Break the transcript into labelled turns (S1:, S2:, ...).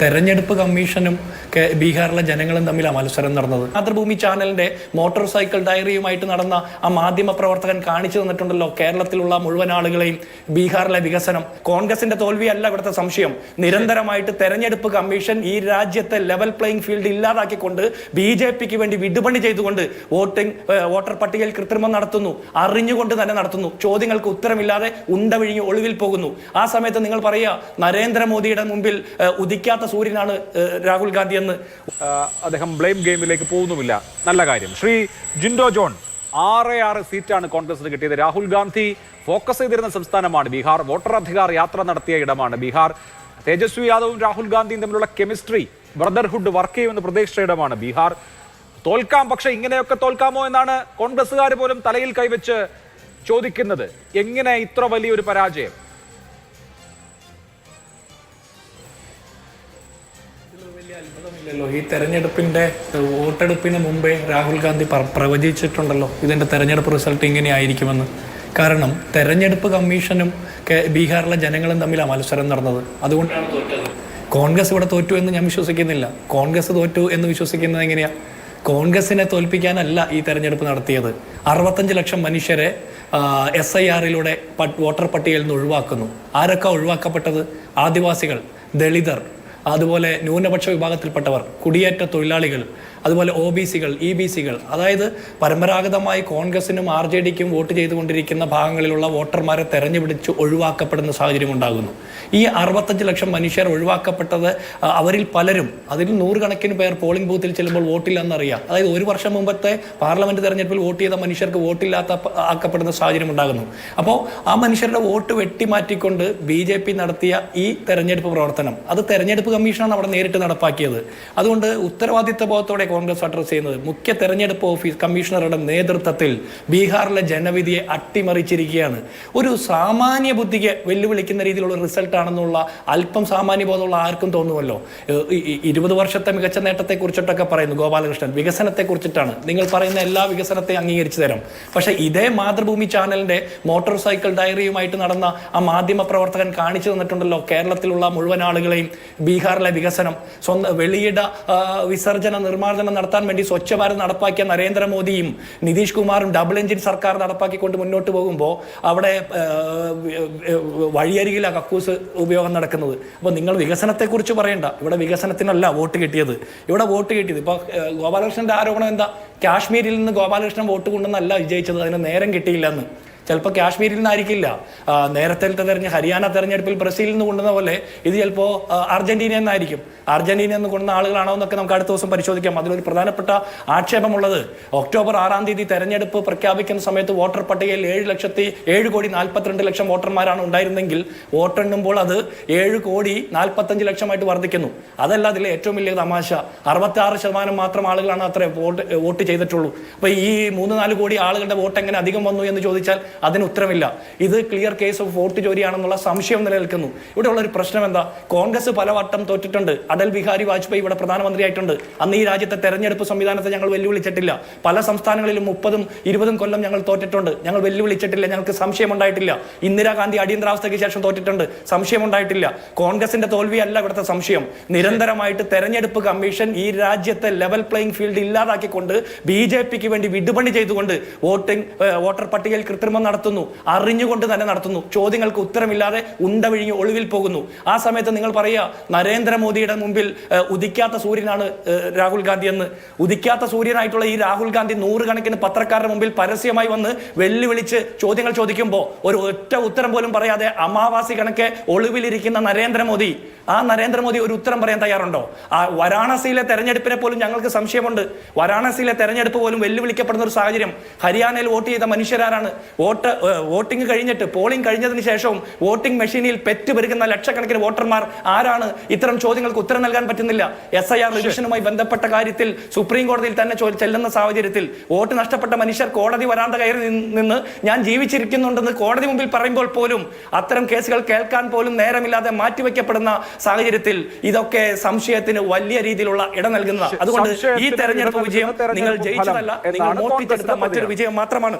S1: തെരഞ്ഞെടുപ്പ് കമ്മീഷനും ബീഹാറിലെ ജനങ്ങളും തമ്മിലാണ് മത്സരം നടന്നത്. മാതൃഭൂമി ചാനലിന്റെ മോട്ടോർ സൈക്കിൾ ഡയറിയുമായിട്ട് നടന്ന ആ മാധ്യമ പ്രവർത്തകൻ കാണിച്ചു തന്നിട്ടുണ്ടല്ലോ കേരളത്തിലുള്ള മുഴുവൻ ആളുകളെയും ബീഹാറിലെ വികസനം. കോൺഗ്രസിന്റെ തോൽവിയല്ല ഇവിടുത്തെ സംശയം. നിരന്തരമായിട്ട് തെരഞ്ഞെടുപ്പ് കമ്മീഷൻ ഈ രാജ്യത്തെ ലെവൽ പ്ലേയിങ് ഫീൽഡ് ഇല്ലാതാക്കിക്കൊണ്ട് ബി ജെ പിക്ക് വേണ്ടി വിടുപണി ചെയ്തുകൊണ്ട് വോട്ടിംഗ് വോട്ടർ പട്ടികയിൽ കൃത്രിമം നടത്തുന്നു അറിഞ്ഞുകൊണ്ട് തന്നെ നടത്തുന്നു. ചോദ്യങ്ങൾക്ക് ഉത്തരമില്ലാതെ ഉണ്ടവിഴിഞ്ഞ് ഒളിവിൽ പോകുന്നു. ആ സമയത്ത് നിങ്ങൾ പറയുക നരേന്ദ്രമോദിയുടെ മുമ്പിൽ ഏഹ്, ഉദിക്കാത്ത സൂര്യനാണ് രാഹുൽ ഗാന്ധി എന്ന്.
S2: അദ്ദേഹം ബ്ലെയിം ഗെയിമിലേക്ക് പോകുന്നുമില്ല. നല്ല കാര്യം. ശ്രീ ജിൻഡോ ജോൺ ആറ് ആറ് സീറ്റാണ് കോൺഗ്രസിന് കിട്ടിയത്. രാഹുൽ ഗാന്ധി ഫോക്കസ് ചെയ്തിരുന്ന സംസ്ഥാനമാണ് ബീഹാർ. വോട്ടർ അധികാർ യാത്ര നടത്തിയ ഇടമാണ് ബീഹാർ. തേജസ്വി യാദവും രാഹുൽ ഗാന്ധിയും തമ്മിലുള്ള കെമിസ്ട്രി ബ്രദർഹുഡ് വർക്ക് ചെയ്യുമെന്ന് പ്രതീക്ഷിച്ച ഇടമാണ് ബീഹാർ. തോൽക്കാം പക്ഷെ ഇങ്ങനെയൊക്കെ തോൽക്കാമോ എന്നാണ് കോൺഗ്രസ്സുകാർ പോലും തലയിൽ കൈവച്ച് ചോദിക്കുന്നത്. എങ്ങനെ ഇത്ര വലിയൊരു പരാജയം?
S1: ഇല്ലല്ലോ ഈ തെരഞ്ഞെടുപ്പിന്റെ വോട്ടെടുപ്പിന് മുമ്പേ രാഹുൽ ഗാന്ധി പ്രവചിച്ചിട്ടുണ്ടല്ലോ. ഇതിന്റെ തെരഞ്ഞെടുപ്പ് റിസൾട്ട് ഇങ്ങനെ ആയിരിക്കുമെന്ന്. കാരണം തെരഞ്ഞെടുപ്പ് കമ്മീഷനും ബീഹാറിലെ ജനങ്ങളും തമ്മിലാണ് മത്സരം നടന്നത്. അതുകൊണ്ടാണ് തോറ്റത്. കോൺഗ്രസ് ഇവിടെ തോറ്റു എന്ന് ഞാൻ വിശ്വസിക്കുന്നില്ല. കോൺഗ്രസ് തോറ്റു എന്ന് വിശ്വസിക്കുന്നത് എങ്ങനെയാ? കോൺഗ്രസിനെ തോൽപ്പിക്കാനല്ല ഈ തെരഞ്ഞെടുപ്പ് നടത്തിയത്. അറുപത്തഞ്ച് ലക്ഷം മനുഷ്യരെ എസ് ഐ ആറിലൂടെ വോട്ടർ പട്ടികയിൽ നിന്ന് ഒഴിവാക്കുന്നു. ആരൊക്കെ ഒഴിവാക്കപ്പെട്ടത്? ആദിവാസികൾ ദളിതർ അതുപോലെ ന്യൂനപക്ഷ വിഭാഗത്തിൽപ്പെട്ടവർ കുടിയേറ്റ തൊഴിലാളികൾ അതുപോലെ ഒ ബി സികൾ ഇ ബി സികൾ അതായത് പരമ്പരാഗതമായി കോൺഗ്രസിനും ആർ ജെ ഡിക്കും വോട്ട് ചെയ്തുകൊണ്ടിരിക്കുന്ന ഭാഗങ്ങളിലുള്ള വോട്ടർമാരെ തെരഞ്ഞുപിടിച്ച് ഒഴിവാക്കപ്പെടുന്ന സാഹചര്യം ഉണ്ടാകുന്നു. ഈ അറുപത്തഞ്ച് ലക്ഷം മനുഷ്യർ ഒഴിവാക്കപ്പെട്ടത് അവരിൽ പലരും അതിൽ നൂറുകണക്കിന് പേർ പോളിംഗ് ബൂത്തിൽ ചെല്ലുമ്പോൾ വോട്ടില്ലെന്നറിയാം. അതായത് ഒരു വർഷം മുമ്പത്തെ പാർലമെന്റ് തെരഞ്ഞെടുപ്പിൽ വോട്ട് ചെയ്ത മനുഷ്യർക്ക് വോട്ടില്ലാത്ത ആക്കപ്പെടുന്ന സാഹചര്യം ഉണ്ടാകുന്നു. അപ്പോൾ ആ മനുഷ്യരുടെ വോട്ട് വെട്ടിമാറ്റിക്കൊണ്ട് ബി ജെ പി നടത്തിയ ഈ തെരഞ്ഞെടുപ്പ് പ്രവർത്തനം അത് തെരഞ്ഞെടുപ്പ് കമ്മീഷനാണ് അവിടെ നേരിട്ട് നടപ്പാക്കിയത്. അതുകൊണ്ട് ഉത്തരവാദിത്ത ബോധത്തോടെ കോൺഗ്രസ് അഡ്രസ് ചെയ്യുന്നത് മുഖ്യ തെരഞ്ഞെടുപ്പ് ഓഫീസ് കമ്മീഷണറുടെ നേതൃത്വത്തിൽ ബീഹാറിലെ ജനവിധിയെ അട്ടിമറിച്ചിരിക്കുകയാണ്. ഒരു സാമാന്യ ബുദ്ധിക്ക് വെല്ലുവിളിക്കുന്ന രീതിയിലുള്ള റിസൾട്ട് ആണെന്നുള്ള അല്പം സാമാന്യ ബോധമുള്ള ആർക്കും തോന്നുമല്ലോ. ഇരുപത് വർഷത്തെ മികച്ച നേട്ടത്തെ കുറിച്ചിട്ടൊക്കെ പറയുന്നു ഗോപാലകൃഷ്ണൻ. വികസനത്തെ കുറിച്ചിട്ടാണ് നിങ്ങൾ പറയുന്ന എല്ലാ വികസനത്തെയും അംഗീകരിച്ചു തരാം. പക്ഷെ ഇതേ മാതൃഭൂമി ചാനലിന്റെ മോട്ടോർ സൈക്കിൾ ഡയറിയുമായിട്ട് നടന്ന ആ മാധ്യമ പ്രവർത്തകൻ കാണിച്ചു തന്നിട്ടുണ്ടല്ലോ കേരളത്തിലുള്ള മുഴുവൻ ആളുകളെയും ബീഹാറിലെ വികസനം സ്വന്തം വെളിയിട വിസർജന നിർമ്മാർജനം നടത്താൻ വേണ്ടി സ്വച്ഛ ഭാരത് നടപ്പാക്കിയ നരേന്ദ്രമോദിയും നിതീഷ് കുമാറും ഡബിൾ എഞ്ചിൻ സർക്കാർ നടപ്പാക്കിക്കൊണ്ട് മുന്നോട്ട് പോകുമ്പോൾ അവിടെ വഴിയരികില കക്കൂസ് ഉപയോഗം നടക്കുന്നത്. അപ്പോൾ നിങ്ങൾ വികസനത്തെക്കുറിച്ച് പറയണ്ട. ഇവിടെ വികസനത്തിനല്ല വോട്ട് കിട്ടിയത്. ഇവിടെ വോട്ട് കിട്ടിയത്. ഇപ്പോൾ ഗോപാലകൃഷ്ണന്റെ ആരോപണം എന്താ? കാശ്മീരിൽ നിന്ന് ഗോപാലകൃഷ്ണൻ വോട്ട് കൊണ്ടെന്നല്ല വിജയിച്ചത്. അതിന് നേരം കിട്ടിയില്ല എന്ന് ചിലപ്പോൾ കാശ്മീരിൽ നിന്നായിരിക്കില്ല. നേരത്തെ തെരഞ്ഞ ഹരിയാന തെരഞ്ഞെടുപ്പിൽ ബ്രസീലിൽ നിന്ന് കൊണ്ടുവന്ന പോലെ ഇത് ചിലപ്പോൾ അർജന്റീനയിൽ നിന്നായിരിക്കും. അർജന്റീനയിൽ നിന്ന് കൊണ്ടുവന്ന ആളുകളാണോ എന്നൊക്കെ നമുക്ക് അടുത്ത ദിവസം പരിശോധിക്കാം. അതിലൊരു പ്രധാനപ്പെട്ട ആക്ഷേപമുള്ളത് ഒക്ടോബർ ആറാം തീയതി തെരഞ്ഞെടുപ്പ് പ്രഖ്യാപിക്കുന്ന സമയത്ത് വോട്ടർ പട്ടികയിൽ ഏഴ് ലക്ഷത്തി ഏഴ് കോടി നാൽപ്പത്തിരണ്ട് ലക്ഷം വോട്ടർമാരാണ് ഉണ്ടായിരുന്നെങ്കിൽ വോട്ടെണ്ണുമ്പോൾ അത് ഏഴ് കോടി നാൽപ്പത്തഞ്ച് ലക്ഷമായിട്ട് വർദ്ധിക്കുന്നു. അതല്ല അതിലെ ഏറ്റവും വലിയ തമാശ. അറുപത്തി ആറ് ശതമാനം മാത്രം ആളുകളാണ് അത്ര വോട്ട് വോട്ട് ചെയ്തിട്ടുള്ളൂ. അപ്പോൾ ഈ മൂന്ന് നാല് കോടി ആളുകളുടെ വോട്ട് എങ്ങനെ അധികം വന്നു എന്ന് ചോദിച്ചാൽ അതിന് ഉത്തരമില്ല ഇത് ക്ലിയർ കേസ് ഓഫ് വോട്ട് ചോരിയാണെന്നുള്ള സംശയം നിലനിൽക്കുന്നു. ഇവിടെ ഉള്ള ഒരു പ്രശ്നം എന്താ കോൺഗ്രസ് പലവട്ടം തോറ്റിട്ടുണ്ട്. അടൽ ബിഹാരി വാജ്പേയി ഇവിടെ പ്രധാനമന്ത്രിയായിട്ടുണ്ട്. അന്ന് ഈ രാജ്യത്തെ തെരഞ്ഞെടുപ്പ് സംവിധാനത്തെ ഞങ്ങൾ വെല്ലുവിളിച്ചിട്ടില്ല. പല സംസ്ഥാനങ്ങളിലും മുപ്പതും ഇരുപതും കൊല്ലം ഞങ്ങൾ തോറ്റിട്ടുണ്ട്. ഞങ്ങൾ വെല്ലുവിളിച്ചിട്ടില്ല. ഞങ്ങൾക്ക് സംശയം സംശയമുണ്ടായിട്ടില്ല. ഇന്ദിരാഗാന്ധി അടിയന്തരാവസ്ഥയ്ക്ക് ശേഷം തോറ്റിട്ടുണ്ട്. സംശയമുണ്ടായിട്ടില്ല. കോൺഗ്രസിന്റെ തോൽവിയല്ല ഇവിടുത്തെ സംശയം. നിരന്തരമായിട്ട് തെരഞ്ഞെടുപ്പ് കമ്മീഷൻ ഈ രാജ്യത്തെ ലെവൽ പ്ലേയിങ് ഫീൽഡ് ഇല്ലാതാക്കിക്കൊണ്ട് ബി ജെ പിക്ക് വേണ്ടി വിടുപണി ചെയ്തുകൊണ്ട് വോട്ടിംഗ് വോട്ടർ പട്ടികയിൽ കൃത്രിമം നടത്തുന്നു അറിഞ്ഞുകൊണ്ട് തന്നെ നടത്തുന്നു. ചോദ്യങ്ങൾക്ക് ഉത്തരമില്ലാതെ ഉണ്ടവിഴിഞ്ഞ് ഒളിവിൽ പോകുന്നു. ആ സമയത്ത് നിങ്ങൾ പറയുക നരേന്ദ്രമോദിയുടെ മുമ്പിൽ ഉദിക്കാത്ത സൂര്യനാണ് രാഹുൽ ഗാന്ധി എന്ന്. ഉദിക്കാത്ത സൂര്യനായിട്ടുള്ള ഈ രാഹുൽ ഗാന്ധി നൂറുകണക്കിന് പത്രക്കാരുടെ മുമ്പിൽ പരസ്യമായി വന്ന് വെല്ലുവിളിച്ച് ചോദ്യങ്ങൾ ചോദിക്കുമ്പോൾ ഒരു ഒറ്റ ഉത്തരം പോലും പറയാതെ അമാവാസി കണക്കെ ഒളിവിലിരിക്കുന്ന നരേന്ദ്രമോദി ആ നരേന്ദ്രമോദി ഒരു ഉത്തരം പറയാൻ തയ്യാറുണ്ടോ? ആ വാരാണസിയിലെ തെരഞ്ഞെടുപ്പിനെ പോലും ഞങ്ങൾക്ക് സംശയമുണ്ട്. വാരാണസിയിലെ തെരഞ്ഞെടുപ്പ് പോലും വെല്ലുവിളിക്കപ്പെടുന്ന ഒരു സാഹചര്യം. ഹരിയാനയിൽ വോട്ട് ചെയ്ത മനുഷ്യരാരാണ്? ഏഹ്, വോട്ടിംഗ് കഴിഞ്ഞിട്ട് പോളിംഗ് കഴിഞ്ഞതിന് ശേഷവും വോട്ടിംഗ് മെഷീനിൽ പെറ്റ് വരുന്ന ലക്ഷക്കണക്കിന് വോട്ടർമാർ ആരാണ്? ഇത്തരം ചോദ്യങ്ങൾക്ക് ഉത്തരം നൽകാൻ പറ്റുന്നില്ല. എസ് ഐ ആർ റിവിഷനുമായി ബന്ധപ്പെട്ട കാര്യത്തിൽ സുപ്രീം കോടതിയിൽ തന്നെ ചെല്ലുന്ന സാഹചര്യത്തിൽ വോട്ട് നഷ്ടപ്പെട്ട മനുഷ്യർ കോടതി വരാന്ത കയറി നിന്ന് ഞാൻ ജീവിച്ചിരിക്കുന്നുണ്ടെന്ന് കോടതി മുമ്പിൽ പറയുമ്പോൾ പോലും അത്തരം കേസുകൾ കേൾക്കാൻ പോലും നേരമില്ലാതെ മാറ്റിവെക്കപ്പെടുന്ന സാഹചര്യത്തിൽ ഇതൊക്കെ സംശയത്തിന് വലിയ രീതിയിലുള്ള ഇടം നൽകുന്നതാണ് അതുകൊണ്ട് ഈ തെരഞ്ഞെടുപ്പ് വിജയം നിങ്ങൾ ജയിച്ചതല്ല നിങ്ങൾ
S2: മോർപ്പിച്ചെടുത്ത
S1: മറ്റൊരു വിജയം മാത്രമാണ്.